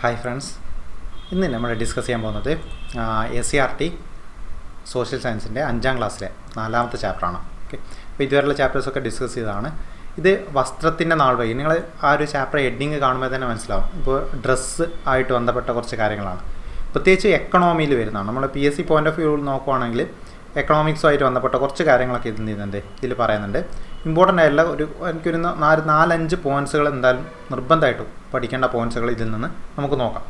Hi friends ഇന്ന് നമ്മൾ discuss ചെയ്യാൻ പോകുന്നത് S C R T social സയൻസിന്റെ അഞ്ചാം ക്ലാസ്സിലെ നാലാമത്തെ ചാപ്റ്ററാണ് ഓക്കെ അപ്പോൾ ഇതുവരെയുള്ള ചാപ്റ്റേഴ്സൊക്കെ ഡിസ്കസ് ചെയ്തതാണ്. ഇത് വസ്ത്രത്തിന്റെ നാൾ വഴി നിങ്ങൾ ആ ഒരു ചാപ്റ്റർ ഹെഡിങ് കാണുമ്പോൾ തന്നെ മനസ്സിലാവും. ഇപ്പോൾ ഡ്രസ്സ് ആയിട്ട് ബന്ധപ്പെട്ട കുറച്ച് കാര്യങ്ങളാണ്. പ്രത്യേകിച്ച് എക്കണോമിയിൽ വരുന്നതാണ്. നമ്മൾ P S C point of view നോക്കുവാണെങ്കിൽ എക്കണോമിക്സുമായിട്ട് ബന്ധപ്പെട്ട കുറച്ച് കാര്യങ്ങളൊക്കെ ഇതിൽ നിന്നുണ്ട്. ഇതിൽ പറയുന്നുണ്ട്. ഇമ്പോർട്ടന്റ് ആയിട്ടുള്ള ഒരു എനിക്കൊരു നാല് നാലഞ്ച് പോയിൻസുകൾ എന്തായാലും നിർബന്ധമായിട്ടും പഠിക്കേണ്ട പോയിൻസുകൾ ഇതിൽ നിന്ന് നമുക്ക് നോക്കാം.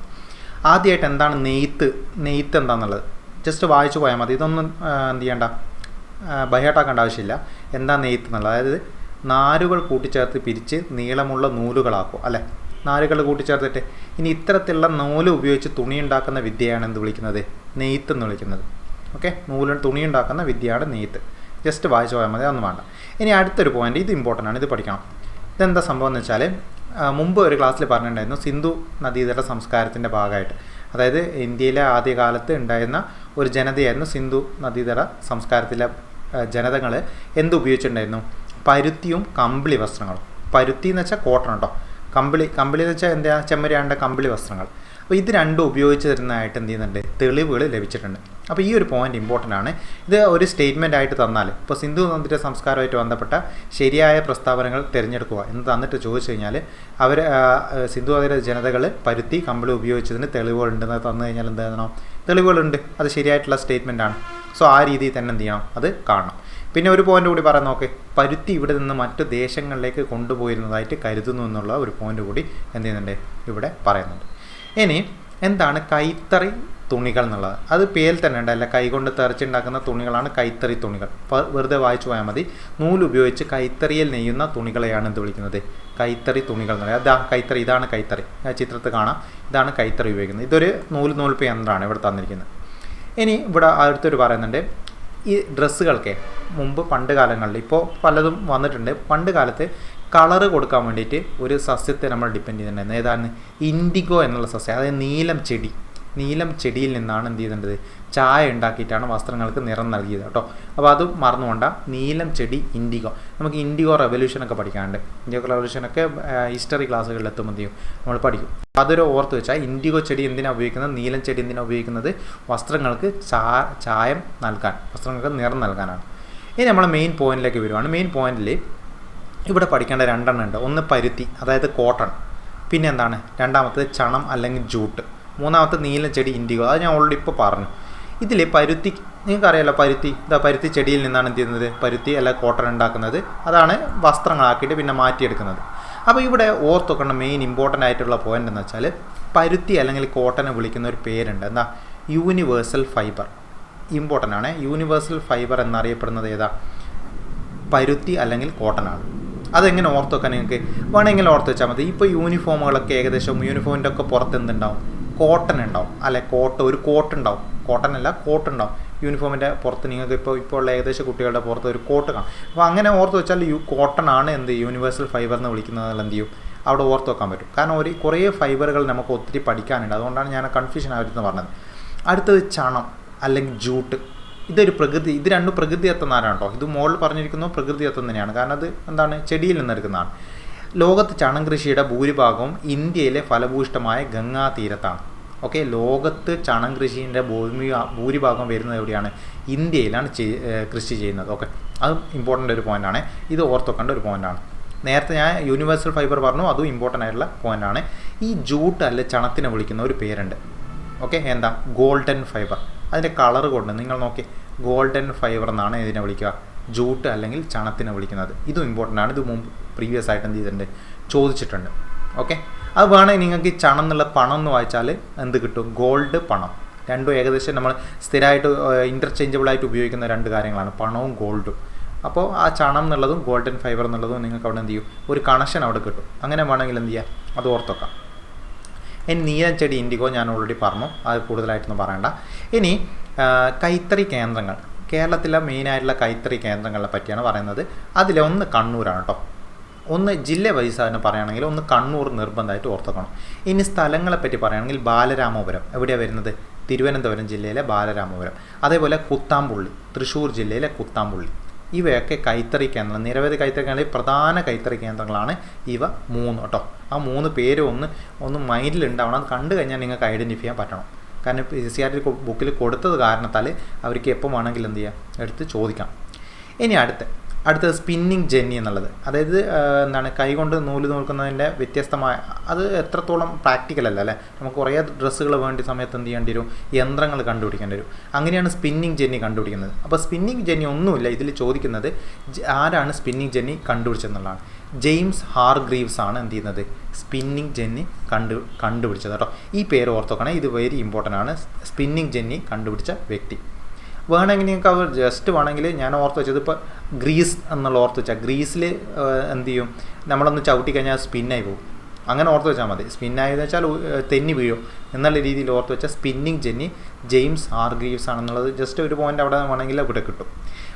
ആദ്യമായിട്ട് എന്താണ് നെയ്ത്ത്? നെയ്ത്ത് എന്താണെന്നുള്ളത് ജസ്റ്റ് വായിച്ചു പോയാൽ മതി. ഇതൊന്നും എന്ത് ചെയ്യണ്ട. ബൈഹാട്ടാക്കേണ്ട ആവശ്യമില്ല. എന്താ നെയ്ത്ത് എന്നുള്ളത്? അതായത് നാരുകൾ കൂട്ടിച്ചേർത്ത് പിരിച്ച് നീളമുള്ള നൂലുകളാക്കും അല്ലേ? നാരുകൾ കൂട്ടിച്ചേർത്തിട്ട് ഇനി ഇത്തരത്തിലുള്ള നൂൽ ഉപയോഗിച്ച് തുണി ഉണ്ടാക്കുന്ന വിദ്യയാണ് എന്ത് വിളിക്കുന്നത്? നെയ്ത്ത് എന്ന് വിളിക്കുന്നത്. ഓക്കെ? നൂൽ തുണി ഉണ്ടാക്കുന്ന വിദ്യയാണ് നെയ്ത്ത്. ജസ്റ്റ് വായിച്ചു പോയാൽ മതി അതൊന്നും വേണ്ട. ഇനി അടുത്തൊരു പോയിന്റ് ഇത് ഇമ്പോർട്ടന്റ് ആണ് ഇത് പഠിക്കണം. ഇതെന്താ സംഭവം എന്ന് വെച്ചാൽ മുമ്പ് ഒരു ക്ലാസ്സിൽ പറഞ്ഞിട്ടുണ്ടായിരുന്നു സിന്ധു നദീതട സംസ്കാരത്തിന്റെ ഭാഗമായിട്ട്. അതായത് ഇന്ത്യയിലെ ആദ്യകാലത്ത് ഉണ്ടായിരുന്ന ഒരു ജനതയായിരുന്നു സിന്ധു നദീതട സംസ്കാരത്തിലെ ജനതകൾ എന്തുപയോഗിച്ചിട്ടുണ്ടായിരുന്നു? പരുത്തിയും കമ്പിളി വസ്ത്രങ്ങളും. പരുത്തി എന്ന് വെച്ചാൽ കോട്ടൺ കേട്ടോ കമ്പിളി കമ്പിളി എന്ന് വെച്ചാൽ എന്താ ചെമ്മരിയാണ്ട കമ്പിളി വസ്ത്രങ്ങൾ. അപ്പോൾ ഇത് രണ്ടും ഉപയോഗിച്ച് തരുന്നതായിട്ട് എന്ത് ചെയ്യുന്നുണ്ട്? തെളിവുകൾ ലഭിച്ചിട്ടുണ്ട്. അപ്പോൾ ഈ ഒരു പോയിന്റ് ഇമ്പോർട്ടന്റ് ആണ്. ഇത് ഒരു സ്റ്റേറ്റ്മെന്റ് ആയിട്ട് തന്നാൽ ഇപ്പോൾ സിന്ധു നദിയുടെ സംസ്കാരമായിട്ട് ബന്ധപ്പെട്ട ശരിയായ പ്രസ്താവനകൾ തിരഞ്ഞെടുക്കുക എന്ന് തന്നിട്ട് ചോദിച്ചു കഴിഞ്ഞാൽ അവർ സിന്ധു തന്ത്ര ജനതകൾ പരുത്തി കമ്പിളി ഉപയോഗിച്ചതിന് തെളിവുകളുണ്ടെന്ന് തന്നു കഴിഞ്ഞാൽ എന്ത് തെളിവുകളുണ്ട്. അത് ശരിയായിട്ടുള്ള സ്റ്റേറ്റ്മെന്റ് ആണ്. സോ ആ രീതിയിൽ തന്നെ എന്ത് ചെയ്യണം? അത് കാണണം. പിന്നെ ഒരു പോയിന്റ് കൂടി പറയാൻ നോക്കേ. പരുത്തി ഇവിടെ നിന്ന് മറ്റു ദേശങ്ങളിലേക്ക് കൊണ്ടുപോയിരുന്നതായിട്ട് കരുതുന്നു എന്നുള്ള ഒരു പോയിന്റ് കൂടി എന്ത് ചെയ്യുന്നുണ്ട്? ഇവിടെ പറയുന്നുണ്ട്. ഇനി എന്താണ് കൈത്തറി തുണികൾ എന്നുള്ളത്? അത് പേരിൽ തന്നെ ഉണ്ട് അല്ല? കൈകൊണ്ട് തെറിച്ചുണ്ടാക്കുന്ന തുണികളാണ് കൈത്തറി തുണികൾ. വെറുതെ വായിച്ചു പോയാൽ മതി. നൂൽ ഉപയോഗിച്ച് കൈത്തറിയിൽ നെയ്യുന്ന തുണികളെയാണ് എന്ത് വിളിക്കുന്നത്? കൈത്തറി തുണികൾ എന്ന് അതാ കൈത്തറി ഇതാണ് കൈത്തറി. ആ ചിത്രത്തിൽ കാണാം. ഇതാണ് കൈത്തറി ഉപയോഗിക്കുന്നത്. ഇതൊരു നൂൽ നൂൽപ്പ് യന്ത്രമാണ് ഇവിടെ തന്നിരിക്കുന്നത്. ഇനി ഇവിടെ അടുത്തൊരു പറയുന്നുണ്ട്. ഈ ഡ്രസ്സുകൾക്ക് മുമ്പ് പണ്ട് കാലങ്ങളിൽ ഇപ്പോൾ പലതും വന്നിട്ടുണ്ട്. പണ്ട് കാലത്ത് കളറ് കൊടുക്കാൻ വേണ്ടിയിട്ട് ഒരു സസ്യത്തെ നമ്മൾ ഡിപ്പെൻഡ് ചെയ്തിട്ടുണ്ടായിരുന്നു ഏതാണ്? ഇൻഡിഗോ എന്നുള്ള സസ്യം അതായത് നീലം ചെടി. നീലം ചെടിയിൽ നിന്നാണ് എന്ത് ചെയ്തേണ്ടത് ചായ ഉണ്ടാക്കിയിട്ടാണ് വസ്ത്രങ്ങൾക്ക് നിറം നൽകിയത് കേട്ടോ. അപ്പോൾ അത് മറന്നുകൊണ്ട നീലം ചെടി ഇൻഡിഗോ. നമുക്ക് ഇൻഡിഗോ റെവല്യൂഷനൊക്കെ പഠിക്കാനുണ്ട്. ഇൻഡിഗോ റെവല്യൂഷനൊക്കെ ഹിസ്റ്ററി ക്ലാസ്സുകളിൽ എത്തുമ്പോൾ എന്ത് ചെയ്യും? നമ്മൾ പഠിക്കും. അതൊരു ഓർത്ത് വെച്ചാൽ ഇൻഡിഗോ ചെടി എന്തിനാണ് ഉപയോഗിക്കുന്നത്? നീലം ചെടി എന്തിനാണ് ഉപയോഗിക്കുന്നത്? വസ്ത്രങ്ങൾക്ക് ചാ ചായം നൽകാൻ വസ്ത്രങ്ങൾക്ക് നിറം നൽകാനാണ്. ഇനി നമ്മൾ മെയിൻ പോയിന്റിലേക്ക് വരുവാണ്. മെയിൻ പോയിന്റിൽ ഇവിടെ പഠിക്കേണ്ട രണ്ടെണ്ണം ഉണ്ട്. ഒന്ന് പരുത്തി അതായത് കോട്ടൺ. പിന്നെ എന്താണ്? രണ്ടാമത്തത് ചണം അല്ലെങ്കിൽ ജൂട്ട്. മൂന്നാമത്തെ നീല ചെടി ഇൻഡിഗോ അത് ഞാൻ ഓൾറെഡി ഇപ്പോൾ പറഞ്ഞു. ഇതിൽ പരുത്തി നിങ്ങൾക്കറിയാലോ പരുത്തി? ഇതാ പരുത്തി ചെടിയിൽ നിന്നാണ് എന്ത് ചെയ്യുന്നത്? പരുത്തി അല്ല കോട്ടൺ ഉണ്ടാക്കുന്നത്. അതാണ് വസ്ത്രങ്ങളാക്കിയിട്ട് പിന്നെ മാറ്റിയെടുക്കുന്നത്. അപ്പോൾ ഇവിടെ ഓർത്തുക്കേണ്ട മെയിൻ ഇമ്പോർട്ടന്റ് ആയിട്ടുള്ള പോയിന്റ് എന്ന് വെച്ചാൽ പരുത്തി അല്ലെങ്കിൽ കോട്ടനെ വിളിക്കുന്ന ഒരു പേരുണ്ട്. എന്താ? യൂണിവേഴ്സൽ ഫൈബർ ഇമ്പോർട്ടന്റ് ആണ്. യൂണിവേഴ്സൽ ഫൈബർ എന്നറിയപ്പെടുന്നത് ഏതാ? പരുത്തി അല്ലെങ്കിൽ കോട്ടനാണ് അതെങ്ങനെ ഓർത്ത് വെക്കാൻ നിങ്ങൾക്ക്? വേണമെങ്കിൽ ഓർത്ത് വെച്ചാൽ മതി. ഇപ്പോൾ യൂണിഫോമുകളൊക്കെ ഏകദേശം യൂണിഫോമിന്റെ ഒക്കെ പുറത്ത് എന്തുണ്ടാവും? കോട്ടൺ ഉണ്ടാവും. അല്ലെ കോട്ട് ഒരു കോട്ട് ഉണ്ടാവും. കോട്ടൺ അല്ല കോട്ട് ഉണ്ടാവും. യൂണിഫോമിന്റെ പുറത്ത് നിങ്ങൾക്ക് ഇപ്പോൾ ഇപ്പോൾ ഉള്ള ഏകദേശം കുട്ടികളുടെ പുറത്ത് ഒരു കോട്ട് കാണാം. അപ്പോൾ അങ്ങനെ ഓർത്ത് വെച്ചാൽ യു കോട്ടൺ ആണ് എന്ത് യൂണിവേഴ്സൽ ഫൈബർ എന്ന് വിളിക്കുന്നത് എന്ത് ചെയ്യും? അവിടെ ഓർത്ത് വെക്കാൻ പറ്റും. കാരണം ഒരു കുറേ ഫൈബറുകൾ നമുക്ക് ഒത്തിരി പഠിക്കാനുണ്ട്. അതുകൊണ്ടാണ് ഞാൻ കൺഫ്യൂഷൻ ആയിരുന്നു പറഞ്ഞത്. അടുത്തത് ചണം അല്ലെങ്കിൽ ജൂട്ട് ഇതൊരു പ്രകൃതി ഇത് രണ്ടും പ്രകൃതിയത്വം നാരാണ് കേട്ടോ ഇത് മുകളിൽ പറഞ്ഞിരിക്കുന്നത് പ്രകൃതിയത്വം തന്നെയാണ്. കാരണം അത് എന്താണ്? ചെടിയിൽ നിന്ന് എടുക്കുന്നതാണ്. ലോകത്ത് ചണം കൃഷിയുടെ ഭൂരിഭാഗവും ഇന്ത്യയിലെ ഫലഭൂയിഷ്ടമായ ഗംഗാ തീരത്താണ്. ഓക്കെ ലോകത്ത് ചണം കൃഷിന്റെ ഭൂമി ഭൂരിഭാഗം വരുന്നത് എവിടെയാണ്? ഇന്ത്യയിലാണ് കൃഷി ചെയ്യുന്നത്. ഓക്കെ അത് ഇമ്പോർട്ടന്റ് ഒരു പോയിന്റാണ് ഇത് ഓർത്തൊക്കേണ്ട ഒരു പോയിന്റാണ് നേരത്തെ ഞാൻ യൂണിവേഴ്സൽ ഫൈബർ പറഞ്ഞു അതും ഇമ്പോർട്ടന്റ് ആയിട്ടുള്ള പോയിന്റാണ് ഈ ജൂട്ട് അല്ല ചണത്തിനെ വിളിക്കുന്ന ഒരു പേരുണ്ട്. ഓക്കെ എന്താ? Golden fibre. അതിന്റെ കളർ കൊണ്ട് നിങ്ങൾ നോക്കി. ഗോൾഡൻ ഫൈബർ എന്നാണ് ഇതിനെ വിളിക്കുക. ജൂട്ട് അല്ലെങ്കിൽ ചണത്തിനെ വിളിക്കുന്നത്. ഇതും ഇമ്പോർട്ടന്റ് ആണ്. ഇത് മുമ്പ് പ്രീവിയസ് ആയിട്ട് എന്ത് ചെയ്തിട്ടുണ്ട്? ചോദിച്ചിട്ടുണ്ട്. ഓക്കെ അത് വേണമെങ്കിൽ നിങ്ങൾക്ക് ചണം എന്നുള്ള പണം എന്ന് വായിച്ചാൽ എന്ത് കിട്ടും? ഗോൾഡ് പണം. രണ്ടും ഏകദേശം നമ്മൾ സ്ഥിരമായിട്ട് ഇന്റർചേഞ്ചബിൾ ആയിട്ട് ഉപയോഗിക്കുന്ന രണ്ട് കാര്യങ്ങളാണ്. പണവും ഗോൾഡും അപ്പോൾ ആ ചണം എന്നുള്ളതും ഗോൾഡൻ ഫൈബർ എന്നുള്ളതും നിങ്ങൾക്ക് അവിടെ എന്ത് ചെയ്യും? ഒരു കണക്ഷൻ അവിടെ കിട്ടും. അങ്ങനെ വേണമെങ്കിൽ എന്ത് ചെയ്യാം? അത് ഓർത്തൊക്കാം ഇനി നീലം ചെടി ഇൻഡിഗോ ഞാൻ ഓൾറെഡി പറഞ്ഞു. അത് കൂടുതലായിട്ടൊന്നും പറയണ്ട. ഇനി കൈത്തറി കേന്ദ്രങ്ങൾ. കേരളത്തിലെ മെയിനായിട്ടുള്ള കൈത്തറി കേന്ദ്രങ്ങളെ പറ്റിയാണ് പറയുന്നത്. അതിലൊന്ന് കണ്ണൂരാണ് കേട്ടോ ഒന്ന് ജില്ല വൈസ് തന്നെ പറയുകയാണെങ്കിൽ ഒന്ന് കണ്ണൂർ നിർബന്ധമായിട്ട് ഓർത്തക്കണം. ഇനി സ്ഥലങ്ങളെ പറ്റി പറയുകയാണെങ്കിൽ ബാലരാമപുരം. എവിടെയാണ് വരുന്നത്? തിരുവനന്തപുരം ജില്ലയിലെ ബാലരാമപുരം. അതേപോലെ കുത്താമ്പുള്ളി തൃശ്ശൂർ ജില്ലയിലെ കുത്താമ്പുള്ളി. ഇവയൊക്കെ കൈത്തറി കേന്ദ്രം നിരവധി കൈത്തറി കേന്ദ്രങ്ങളിൽ പ്രധാന കൈത്തറി കേന്ദ്രങ്ങളാണ് ഇവ മൂന്ന് കേട്ടോ ആ മൂന്ന് പേര് ഒന്ന് ഒന്ന് മൈൻഡിൽ ഉണ്ടാവണം അത് കണ്ടു കഴിഞ്ഞാൽ നിങ്ങൾക്ക് ഐഡന്റിഫൈ ചെയ്യാൻ പറ്റണം. കാരണം സി ആർ ടി ബുക്കിൽ കൊടുത്തത് കാരണത്താൽ അവർക്ക് എപ്പോൾ വേണമെങ്കിലും എന്ത് ചെയ്യാം? എടുത്ത് ചോദിക്കാം. ഇനി അടുത്ത. അടുത്തത് സ്പിന്നിങ് ജെന്നി എന്നുള്ളത്. അതായത് എന്താണ് കൈകൊണ്ട് നൂൽ നോക്കുന്നതിന്റെ വ്യത്യസ്തമായ അത് എത്രത്തോളം പ്രാക്ടിക്കൽ അല്ല അല്ലേ? നമുക്ക് കുറേ ഡ്രസ്സുകൾ വേണ്ട സമയത്ത് എന്ത് ചെയ്യേണ്ടി വരും? യന്ത്രങ്ങൾ കണ്ടുപിടിക്കേണ്ടി വരും. അങ്ങനെയാണ് സ്പിന്നിങ് ജെന്നി കണ്ടുപിടിക്കുന്നത്. അപ്പോൾ സ്പിന്നിങ് ജെന്നി ഒന്നുമില്ല. ഇതിൽ ചോദിക്കുന്നത് ആരാണ് സ്പിന്നിങ് ജെന്നി കണ്ടുപിടിച്ചതെന്നുള്ളതാണ്. ജെയിംസ് ഹാർ ഗ്രീവ്സ് ആണ് എന്ത് ചെയ്യുന്നത്? സ്പിന്നിങ് ജെന്നി കണ്ടു കണ്ടുപിടിച്ചത് കേട്ടോ. ഈ പേര് ഓർത്തോക്കണേ ഇത് വെരി ഇമ്പോർട്ടന്റ് ആണ്. സ്പിന്നിങ് ജെന്നി കണ്ടുപിടിച്ച വ്യക്തി. വേണമെങ്കിൽ നിങ്ങൾക്ക് അവർ ജസ്റ്റ് വേണമെങ്കിൽ ഞാൻ ഓർത്ത് വെച്ചത് ഇപ്പോൾ ഗ്രീസ് എന്നുള്ള ഓർത്ത് വെച്ചാൽ ഗ്രീസിൽ എന്ത് ചെയ്യും? നമ്മളൊന്ന് ചവിട്ടി കഴിഞ്ഞാൽ സ്പിന്നായി പോകും. അങ്ങനെ ഓർത്ത് വെച്ചാൽ മതി. സ്പിന്നായെന്ന് വെച്ചാൽ തെന്നി വീഴും. എന്നുള്ള രീതിയിൽ ഓർത്ത് വെച്ചാൽ spinning Jenny James Hargreaves ആണെന്നുള്ളത് ജസ്റ്റ് ഒരു പോയിന്റ് അവിടെ വേണമെങ്കിൽ ഇവിടെ കിട്ടും.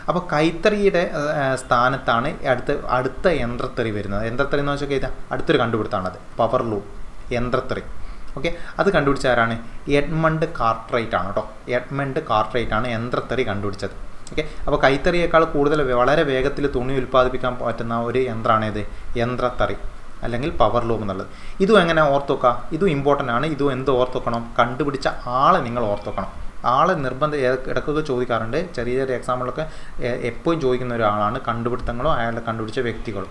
അപ്പോൾ കൈത്തറിയുടെ സ്ഥാനത്താണ് അടുത്ത അടുത്ത യന്ത്രത്തറി വരുന്നത്. യന്ത്രത്തറി എന്ന് വെച്ചാൽ അടുത്തൊരു കണ്ടുപിടുത്തമാണത് പവർ ലൂം യന്ത്രത്തറി. ഓക്കെ അത് കണ്ടുപിടിച്ച ആരാണ് എഡ്മണ്ട് കാർട്ട്രൈറ്റ് ആണ് കേട്ടോ എഡ്മണ്ട് കാർട്ട്രൈറ്റ് ആണ് യന്ത്രത്തറി കണ്ടുപിടിച്ചത്. ഓക്കെ അപ്പോൾ കൈത്തറിയേക്കാൾ കൂടുതൽ വളരെ വേഗത്തിൽ തുണി ഉൽപ്പാദിപ്പിക്കാൻ പറ്റുന്ന ഒരു യന്ത്രമാണേത് യന്ത്രത്തറി. അല്ലെങ്കിൽ പവർ ലൂം എന്നുള്ളത്. ഇതും എങ്ങനെ ഓർത്തുവെക്കുക ഇതും ഇമ്പോർട്ടന്റ് ആണ്. ഇതും എന്ത് ഓർത്തുവെക്കണം? കണ്ടുപിടിച്ച ആളെ നിങ്ങൾ ഓർത്തുവെക്കണം. ആളെ നിർബന്ധം ഇടക്കൊക്കെ ചോദിക്കാറുണ്ട്. ചെറിയ ചെറിയ എക്സാമ്പിളൊക്കെ എപ്പോഴും ചോദിക്കുന്ന ഒരാളാണ് കണ്ടുപിടുത്തങ്ങളും അയാളെ കണ്ടുപിടിച്ച വ്യക്തികളും.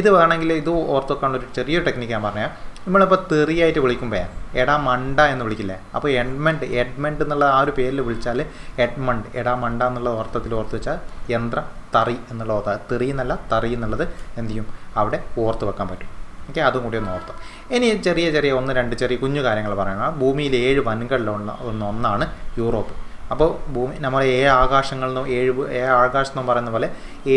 ഇത് വേണമെങ്കിൽ ഇത് ഓർത്തോക്കാനുള്ള ഒരു ചെറിയ ടെക്നിക്ക് ഞാൻ പറഞ്ഞാൽ നമ്മളിപ്പോൾ തെറിയായിട്ട് വിളിക്കുമ്പോൾ എടാ മണ്ട എന്ന് വിളിക്കില്ലേ? അപ്പോൾ എഡ്മണ്ട് എഡ്മണ്ട് എന്നുള്ള ആ ഒരു പേരിൽ വിളിച്ചാൽ എഡ്മണ്ട് എടാ മണ്ട എന്നുള്ള അർത്ഥത്തിൽ ഓർത്ത് വെച്ചാൽ യന്ത്ര തറി എന്നുള്ള ഓർത്ത തെറി എന്നല്ല തറി എന്നുള്ളത് എന്ത് ചെയ്യും? അവിടെ ഓർത്ത് വെക്കാൻ പറ്റും. ഓക്കെ അതും കൂടി ഒന്ന് ഓർത്ത്. ഇനി ചെറിയ ചെറിയ ഒന്ന് രണ്ട് ചെറിയ കുഞ്ഞു കാര്യങ്ങൾ പറയണം ഭൂമിയിൽ ഏഴ് വൻകളിലുള്ള ഒന്ന് ഒന്നാണ് യൂറോപ്പ്. അപ്പോൾ ഭൂമി നമ്മൾ ഏഴ് ആകാശങ്ങളിൽ നിന്നും ഏഴ് ഏഴ് ആകാശം എന്ന് പറയുന്ന പോലെ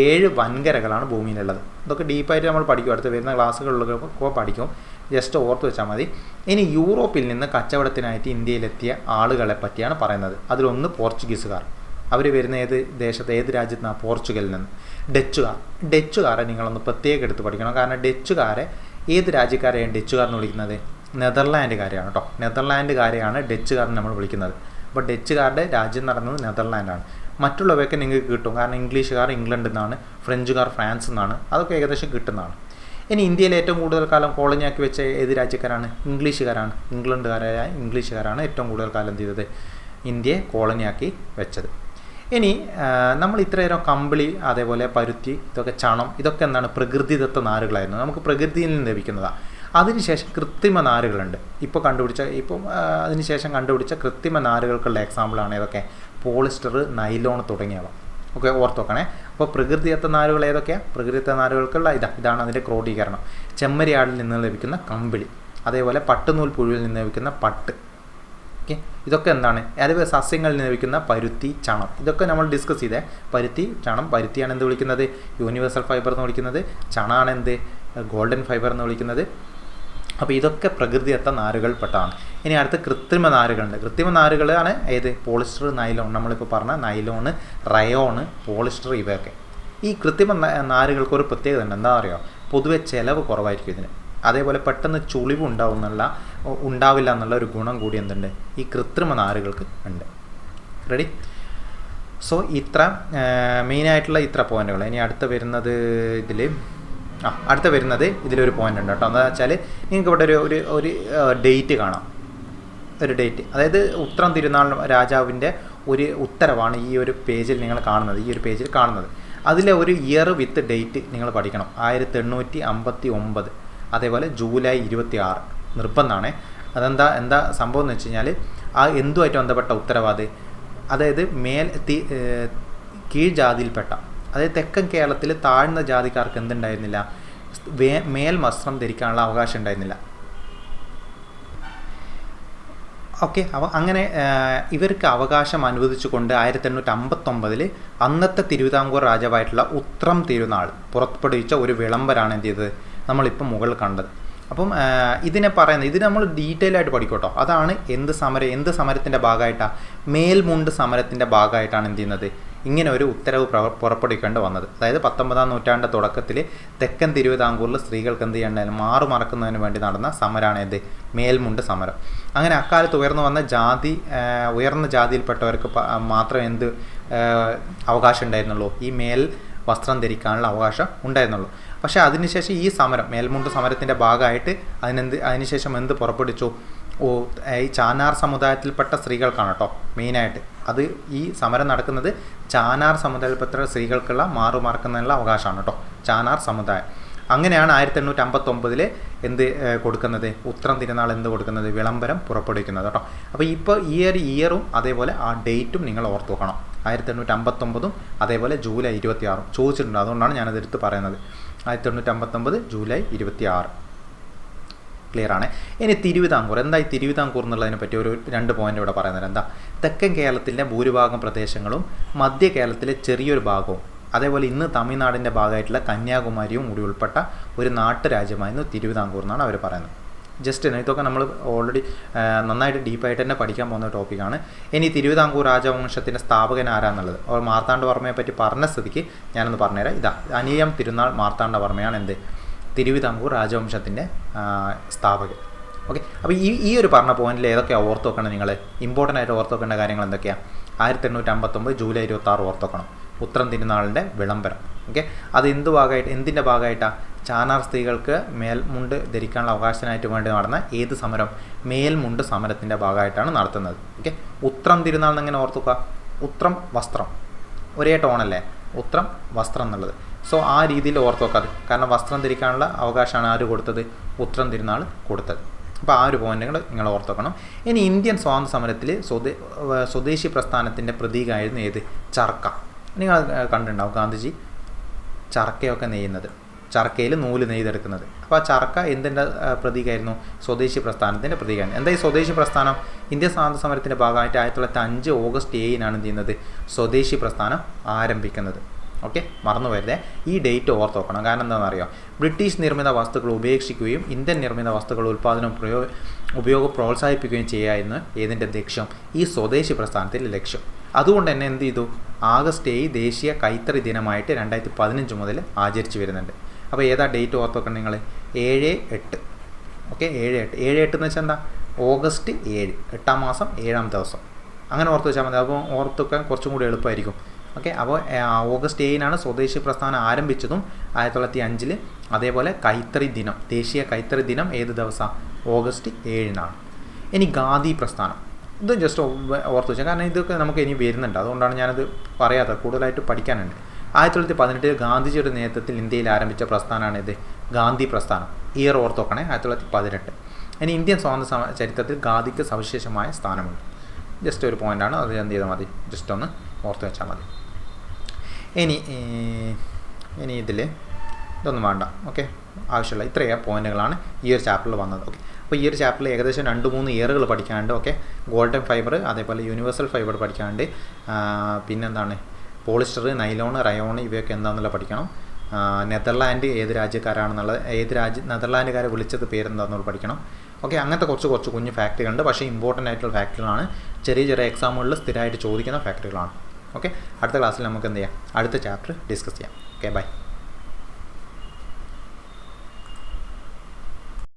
ഏഴ് വൻകരകളാണ് ഭൂമിയിലുള്ളത്. ഇതൊക്കെ ഡീപ്പായിട്ട് നമ്മൾ പഠിക്കും. അടുത്ത് വരുന്ന ക്ലാസ്സുകളിലൊക്കെ പഠിക്കും. ജസ്റ്റ് ഓർത്ത് വെച്ചാൽ മതി. ഇനി യൂറോപ്പിൽ നിന്ന് കച്ചവടത്തിനായിട്ട് ഇന്ത്യയിലെത്തിയ ആളുകളെ പറ്റിയാണ് പറയുന്നത്. അതിലൊന്ന് പോർച്ചുഗീസുകാർ. അവർ വരുന്ന ഏത് ദേശത്ത് ഏത് രാജ്യത്ത് പോർച്ചുഗലിൽ നിന്ന്? ഡച്ചുകാർ. ഡച്ചുകാരെ നിങ്ങളൊന്ന് പ്രത്യേകം എടുത്ത് പഠിക്കണം. കാരണം ഡച്ചുകാരെ ഏത് രാജ്യക്കാരെയാണ് ഡച്ചുകാർ എന്ന് വിളിക്കുന്നത്? നെതർലാൻഡുകാരെയാണ് കേട്ടോ നെതർലാൻഡുകാരെയാണ് ഡച്ചുകാർ നമ്മൾ വിളിക്കുന്നത്. അപ്പോൾ ഡച്ചുകാരുടെ രാജ്യം നടന്നത് നെതർലാൻഡാണ്. മറ്റുള്ളവയൊക്കെ നിങ്ങൾക്ക് കിട്ടും. കാരണം ഇംഗ്ലീഷുകാർ ഇംഗ്ലണ്ടിൽ നിന്നാണ് ഫ്രഞ്ചുകാർ ഫ്രാൻസിൽ നിന്നാണ്. അതൊക്കെ ഏകദേശം കിട്ടുന്നതാണ്. ഇനി ഇന്ത്യയിൽ ഏറ്റവും കൂടുതൽ കാലം കോളനിയാക്കി വെച്ച ഏത് രാജ്യക്കാരാണ്? ഇംഗ്ലീഷുകാരാണ്. ഇംഗ്ലണ്ടുകാരായ ഇംഗ്ലീഷുകാരാണ് ഏറ്റവും കൂടുതൽ കാലം ചെയ്തത് ഇന്ത്യയെ കോളനിയാക്കി വെച്ചത്. ഇനി നമ്മൾ ഇത്രയേരം കമ്പിളി അതേപോലെ പരുത്തി ഇതൊക്കെ ചണം ഇതൊക്കെ എന്താണ് പ്രകൃതിദത്ത നാരുകളായിരുന്നു. നമുക്ക് പ്രകൃതിയിൽ നിന്ന് ലഭിക്കുന്നതാണ് അതിനുശേഷം കൃത്രിമ നാരുകളുണ്ട്. ഇപ്പോൾ കണ്ടുപിടിച്ച ഇപ്പം അതിനുശേഷം കണ്ടുപിടിച്ച കൃത്രിമ നാരുകൾക്കുള്ള എക്സാമ്പിളാണ് ഇതൊക്കെ. പോളിസ്റ്റർ നൈലോൺ തുടങ്ങിയവ. ഓക്കെ ഓർത്തോക്കണേ അപ്പോൾ പ്രകൃതിയത്ത നാരുകൾ ഏതൊക്കെയാണ് പ്രകൃതിയത്ത നാരുകൾക്കുള്ള ഇതാ ഇതാണ് അതിന്റെ ക്രോഡീകരണം. ചെമ്മരിയാടിൽ നിന്ന് ലഭിക്കുന്ന കമ്പിളി. അതേപോലെ പട്ടുനൂൽ പുഴുവിൽ നിന്ന് ലഭിക്കുന്ന പട്ട്. ഓക്കെ. ഇതൊക്കെ എന്താണ്? അതേപോലെ സസ്യങ്ങളിൽ നിന്ന് ലഭിക്കുന്ന പരുത്തി ചണം. ഇതൊക്കെ നമ്മൾ ഡിസ്കസ് ചെയ്തേ. പരുത്തി ചണം പരുത്തിയാണ് എന്ത് വിളിക്കുന്നത്? യൂണിവേഴ്സൽ ഫൈബർ എന്ന് വിളിക്കുന്നത്. ചണമാണ് എന്ത്? ഗോൾഡൻ ഫൈബർ എന്ന് വിളിക്കുന്നത്. അപ്പോൾ ഇതൊക്കെ പ്രകൃതിദത്ത നാരുകൾപ്പെട്ടതാണ്. ഇനി അടുത്ത കൃത്രിമ നാരുകളുണ്ട്. കൃത്രിമ നാരുകളാണ് ഏത്? Polyester nylon. നമ്മളിപ്പോൾ പറഞ്ഞ നൈലോണ് റയോണ് പോളിസ്റ്റർ ഇവയൊക്കെ. ഈ കൃത്രിമ നാരുകൾക്ക് ഒരു പ്രത്യേകത ഉണ്ട് എന്താ പറയുക പൊതുവെ ചിലവ് കുറവായിരിക്കും ഇതിന്. അതേപോലെ പെട്ടെന്ന് ചുളിവ് ഉണ്ടാവുന്നുള്ള ഉണ്ടാവില്ല എന്നുള്ള ഒരു ഗുണം കൂടി എന്തുണ്ട്? ഈ കൃത്രിമ നാരുകൾക്ക് ഉണ്ട്. റെഡി സോ ഇത്ര മെയിനായിട്ടുള്ള ഇത്ര പോയിന്റുകൾ ഇനി അടുത്ത വരുന്നത് ഇതിൽ ആ അടുത്ത വരുന്നത് ഇതിലൊരു പോയിന്റ് ഉണ്ട് കേട്ടോ. എന്താ വെച്ചാൽ നിങ്ങൾക്ക് ഇവിടെ ഒരു ഒരു ഒരു ഡേറ്റ് കാണാം. ഒരു ഡേറ്റ് അതായത് ഉത്രം തിരുനാൾ രാജാവിന്റെ ഒരു ഉത്തരവാണ് ഈ ഒരു പേജിൽ നിങ്ങൾ കാണുന്നത് ഈ ഒരു പേജിൽ കാണുന്നത്. അതിലെ ഒരു ഇയർ വിത്ത് ഡേറ്റ് നിങ്ങൾ പഠിക്കണം. ആയിരത്തി എണ്ണൂറ്റി അമ്പത്തി ഒമ്പത് അതേപോലെ ജൂലൈ ഇരുപത്തി ആറ് നിർബന്ധമാണ് അതെന്താ എന്താ സംഭവം എന്ന് വെച്ച് കഴിഞ്ഞാൽ ആ എന്തുമായിട്ട് ബന്ധപ്പെട്ട ഉത്തരവാദ്? അതായത് മേൽ തി ഏഹ് കീഴ് ജാതിയിൽപ്പെട്ട അതായത് തെക്കൻ കേരളത്തിൽ താഴ്ന്ന ജാതിക്കാർക്ക് എന്തുണ്ടായിരുന്നില്ല? വേ മേൽ വസ്ത്രം ധരിക്കാനുള്ള അവകാശം ഉണ്ടായിരുന്നില്ല. ഓക്കെ അവ അങ്ങനെ ഇവർക്ക് അവകാശം അനുവദിച്ചുകൊണ്ട് ആയിരത്തി എണ്ണൂറ്റി അമ്പത്തൊമ്പതിൽ അന്നത്തെ തിരുവിതാംകൂർ രാജാവായിട്ടുള്ള ഉത്രം തിരുനാൾ പുറപ്പെടുവിച്ച ഒരു വിളംബരാണ് എന്ത് ചെയ്തത് നമ്മളിപ്പോൾ മുകളിൽ കണ്ടത്. അപ്പം ഇതിനെ പറയുന്നത് ഇത് നമ്മൾ ഡീറ്റെയിൽ ആയിട്ട് പഠിക്കട്ടോ. അതാണ് എന്ത് സമരം എന്ത് സമരത്തിന്റെ ഭാഗമായിട്ടാണ് മേൽമുണ്ട് സമരത്തിന്റെ ഭാഗമായിട്ടാണ് എന്ത് ചെയ്യുന്നത് ഇങ്ങനെ ഒരു ഉത്തരവ് പുറപ്പെടുവിക്കേണ്ടി വന്നത്. അതായത് പത്തൊമ്പതാം നൂറ്റാണ്ട് തുടക്കത്തിൽ തെക്കൻ തിരുവിതാംകൂറിൽ സ്ത്രീകൾക്ക് എന്ത് ചെയ്യേണ്ടായാലും മാറു മറക്കുന്നതിന് വേണ്ടി നടന്ന സമരമാണ് എന്ത്? മേൽമുണ്ട് സമരം. അങ്ങനെ അക്കാലത്ത് ഉയർന്നു വന്ന ജാതി ഉയർന്ന ജാതിയിൽപ്പെട്ടവർക്ക് മാത്രം എന്ത് അവകാശം ഉണ്ടായിരുന്നുള്ളൂ. ഈ മേൽ വസ്ത്രം ധരിക്കാനുള്ള അവകാശം ഉണ്ടായിരുന്നുള്ളൂ. പക്ഷേ അതിനുശേഷം ഈ സമരം മേൽമുണ്ട് സമരത്തിന്റെ ഭാഗമായിട്ട് അതിനെന്ത് അതിനുശേഷം എന്ത് പുറപ്പെടുവിച്ചു? ഓ ഈ ചാനാർ സമുദായത്തിൽപ്പെട്ട സ്ത്രീകൾക്കാണ് കേട്ടോ മെയിനായിട്ട്. അത് ഈ സമരം നടക്കുന്നത് ചാനാർ സമുദായത്തിൽപ്പെട്ട സ്ത്രീകൾക്കുള്ള മാറുമാർക്കുന്നതിനുള്ള അവകാശമാണ് കേട്ടോ ചാനാർ സമുദായം. അങ്ങനെയാണ് ആയിരത്തി എണ്ണൂറ്റി അമ്പത്തൊമ്പതിൽ എന്ത് കൊടുക്കുന്നത്? ഉത്രം തിരുനാൾ എന്ത് കൊടുക്കുന്നത്? വിളംബരം പുറപ്പെടുവിക്കുന്നത് കേട്ടോ. അപ്പോൾ ഇപ്പോൾ ഈ ഒരു ഇയറും അതേപോലെ ആ ഡേറ്റും നിങ്ങൾ ഓർത്ത് വെക്കണം. ആയിരത്തി എണ്ണൂറ്റി അമ്പത്തൊമ്പതും അതേപോലെ ജൂലൈ ഇരുപത്തി ആറും ചോദിച്ചിട്ടുണ്ട്. അതുകൊണ്ടാണ് ഞാനത് എടുത്ത് പറയുന്നത്. ആയിരത്തി എണ്ണൂറ്റി അമ്പത്തൊമ്പത് ജൂലൈ ഇരുപത്തി ആറ് ക്ലിയർ ആണ്. ഇനി തിരുവിതാംകൂർ. എന്താ ഈ തിരുവിതാംകൂർ എന്നുള്ളതിനെ പറ്റി ഒരു രണ്ട് പോയിന്റ് ഇവിടെ പറയുന്നത് എന്താ? തെക്കൻ കേരളത്തിന്റെ ഭൂരിഭാഗം പ്രദേശങ്ങളും മധ്യ കേരളത്തിലെ ചെറിയൊരു ഭാഗവും അതേപോലെ ഇന്ന് തമിഴ്നാടിന്റെ ഭാഗമായിട്ടുള്ള കന്യാകുമാരിയും കൂടി ഉൾപ്പെട്ട ഒരു നാട്ടുരാജ്യമായിരുന്നു തിരുവിതാംകൂർ എന്നാണ് അവർ പറയുന്നത്. ജസ്റ്റ് ഇതൊക്കെ നമ്മൾ ഓൾറെഡി നന്നായിട്ട് ഡീപ്പായിട്ട് തന്നെ പഠിക്കാൻ പോകുന്ന ടോപ്പിക്കാണ് ഇനി തിരുവിതാംകൂർ രാജവംശത്തിന്റെ സ്ഥാപകൻ ആരാന്നുള്ളത്? മാർത്താണ്ഡവർമ്മയെ പറ്റി പറഞ്ഞ സ്ഥിതിക്ക് ഞാനൊന്ന് പറഞ്ഞുതരാം. ഇതാ അനിയം തിരുനാൾ മാർത്താണ്ഡവർമ്മയാണ് എന്ത്? തിരുവിതാംകൂർ രാജവംശത്തിന്റെ സ്ഥാപകൻ. ഓക്കെ? അപ്പോൾ ഈ ഈ ഒരു പറഞ്ഞ പോയിന്റിൽ ഏതൊക്കെയാണ് ഓർത്ത് വെക്കണം നിങ്ങൾ ഇമ്പോർട്ടന്റ് ആയിട്ട് ഓർത്ത് വെക്കേണ്ട കാര്യങ്ങൾ എന്തൊക്കെയാണ് ആയിരത്തി എണ്ണൂറ്റി അമ്പത്തൊമ്പത് ജൂലൈ ഇരുപത്തി ആറ് ഓർത്ത് വെക്കണം. ഉത്രം തിരുനാളിന്റെ വിളംബരം. ഓക്കെ? അത് എന്ത് ഭാഗമായിട്ട് എന്തിന്റെ ഭാഗമായിട്ടാണ് ചാനാർ സ്ത്രീകൾക്ക് മേൽമുണ്ട് ധരിക്കാനുള്ള അവകാശത്തിനായിട്ട് വേണ്ടി നടന്ന ഏത് സമരം? മേൽമുണ്ട് സമരത്തിന്റെ ഭാഗമായിട്ടാണ് നടത്തുന്നത്. ഓക്കെ? ഉത്രം തിരുനാൾ എങ്ങനെ ഓർത്തുക ഉത്രം വസ്ത്രം. ഒരേ ടോണല്ലേ ഉത്രം വസ്ത്രം എന്നുള്ളത്. സോ ആ രീതിയിൽ ഓർത്തോക്കാതെ കാരണം വസ്ത്രം ധരിക്കാനുള്ള അവകാശമാണ് ആര് കൊടുത്തത്? ഉത്രം തിരുനാൾ കൊടുത്തത്. അപ്പോൾ ആ ഒരു പോയിന്റുകൾ നിങ്ങൾ ഓർത്തോക്കണം ഇനി ഇന്ത്യൻ സ്വാതന്ത്ര്യ സമരത്തിൽ സ്വദേ സ്വദേശി പ്രസ്ഥാനത്തിന്റെ പ്രതീകമായിരുന്നു ഏത്? ചർക്ക. നിങ്ങൾ കണ്ടിട്ടുണ്ടാവും ഗാന്ധിജി ചർക്കയൊക്കെ നെയ്യുന്നത്. ചർക്കയിൽ നൂൽ നെയ്തെടുക്കുന്നത്. അപ്പോൾ ആ ചർക്ക എന്തിന്റെ പ്രതീകമായിരുന്നു സ്വദേശി പ്രസ്ഥാനത്തിന്റെ പ്രതീകമായിരുന്നു എന്താ ഈ സ്വദേശി പ്രസ്ഥാനം? ഇന്ത്യ സ്വാതന്ത്ര്യ സമരത്തിന്റെ ഭാഗമായിട്ട് ആയിരത്തി തൊള്ളായിരത്തി അഞ്ച് ഓഗസ്റ്റ് ഏഴിനാണ് ചെയ്യുന്നത്? സ്വദേശി പ്രസ്ഥാനം ആരംഭിക്കുന്നത്. ഓക്കെ? മറന്നു വരുതേ ഈ ഡേറ്റ് ഓർത്ത് വെക്കണം. കാരണം എന്താണെന്നറിയോ? ബ്രിട്ടീഷ് നിർമ്മിത വസ്തുക്കൾ ഉപേക്ഷിക്കുകയും ഇന്ത്യൻ നിർമ്മിത വസ്തുക്കൾ ഉൽപ്പാദനം പ്രയോ ഉപയോഗം പ്രോത്സാഹിപ്പിക്കുകയും ചെയ്യായിരുന്നു ഏതിന്റെ ലക്ഷ്യം? ഈ സ്വദേശി പ്രസ്ഥാനത്തിന്റെ ലക്ഷ്യം. അതുകൊണ്ട് തന്നെ എന്ത് ചെയ്തു? ആഗസ്റ്റ് ഏഴ് ദേശീയ കൈത്തറി ദിനമായിട്ട് രണ്ടായിരത്തി പതിനഞ്ച് മുതൽ ആചരിച്ചു വരുന്നുണ്ട്. അപ്പോൾ ഏതാ ഡേറ്റ് ഓർത്ത് വെക്കണം നിങ്ങൾ? ഏഴ് എട്ട്. ഓക്കെ? ഏഴ് എട്ട്. ഏഴ് എട്ട് എന്ന് വെച്ചാൽ എന്താ? ഓഗസ്റ്റ് ഏഴ്. എട്ടാം മാസം ഏഴാം ദിവസം. അങ്ങനെ ഓർത്ത് വെച്ചാൽ മതി. അപ്പോൾ ഓർത്ത് വെക്കാൻ കുറച്ചും കൂടി എളുപ്പമായിരിക്കും. ഓക്കെ അപ്പോൾ ഓഗസ്റ്റ് ഏഴിനാണ് സ്വദേശി പ്രസ്ഥാനം ആരംഭിച്ചതും ആയിരത്തി തൊള്ളായിരത്തി അഞ്ചിൽ അതേപോലെ കൈത്തറി ദിനം ദേശീയ കൈത്തറി ദിനം ഏത് ദിവസം? ഓഗസ്റ്റ് ഏഴിനാണ്. ഇനി ഗാന്ധി പ്രസ്ഥാനം. ഇത് ജസ്റ്റ് ഓർത്ത് വെച്ചാൽ കാരണം ഇതൊക്കെ നമുക്ക് ഇനി വരുന്നുണ്ട്. അതുകൊണ്ടാണ് ഞാനത് പറയാത്തത്. കൂടുതലായിട്ട് പഠിക്കാനുണ്ട്. ആയിരത്തി തൊള്ളായിരത്തി പതിനെട്ടിൽ ഗാന്ധിജിയുടെ നേതൃത്വത്തിൽ ഇന്ത്യയിൽ ആരംഭിച്ച പ്രസ്ഥാനമാണ് ഇത്. ഗാന്ധി പ്രസ്ഥാനം. ഇയർ ഓർത്ത് നോക്കണേ ആയിരത്തി തൊള്ളായിരത്തി പതിനെട്ട് ഇനി ഇന്ത്യൻ സ്വാതന്ത്ര്യ ചരിത്രത്തിൽ ഗാന്ധിക്ക് സവിശേഷമായ സ്ഥാനമുണ്ട്. ജസ്റ്റ് ഒരു പോയിന്റാണ് അത് എന്ത് ചെയ്താൽ മതി. ജസ്റ്റ് ഒന്ന് ഓർത്ത് വെച്ചാൽ മതി. ഇനി ഇനി ഇതിൽ ഇതൊന്നും വേണ്ട ഓക്കെ? ആവശ്യമുള്ള ഇത്രയും പോയിന്റുകളാണ് ഈ ഒരു ചാപ്റ്ററിൽ വന്നത് ഓക്കെ? അപ്പോൾ ഈ ഒരു ചാപ്റ്ററിൽ ഏകദേശം രണ്ട് മൂന്ന് ഇയറുകൾ പഠിക്കാണ്ട് ഓക്കെ? ഗോൾഡൻ ഫൈബർ അതേപോലെ യൂണിവേഴ്സൽ ഫൈബർ പഠിക്കാണ്ട് പിന്നെന്താണ്? പോളിസ്റ്റർ നൈലോൺ റയോൺ ഇവയൊക്കെ എന്താണെന്നുള്ള പഠിക്കണം. നെതർലാൻഡ് ഏത് രാജ്യക്കാരാണെന്നുള്ളത് ഏത് രാജ്യ നെതർലാൻഡുകാരെ വിളിച്ചത് പേരെന്താണെന്നുള്ളത് പഠിക്കണം ഓക്കെ? അങ്ങനത്തെ കുറച്ച് കുറച്ച് കുഞ്ഞ് ഫാക്ടറികളുണ്ട് പക്ഷേ ഇമ്പോർട്ടന്റ് ആയിട്ടുള്ള ഫാക്ടറികളാണ് ചെറിയ ചെറിയ എക്സാമുകളിൽ സ്ഥിരമായിട്ട് ചോദിക്കുന്ന ഫാക്ടറികളാണ് ഓക്കെ? അടുത്ത ക്ലാസ്സിൽ നമുക്ക് എന്ത് ചെയ്യാം? അടുത്ത ചാപ്റ്റർ ഡിസ്കസ് ചെയ്യാം. Okay bye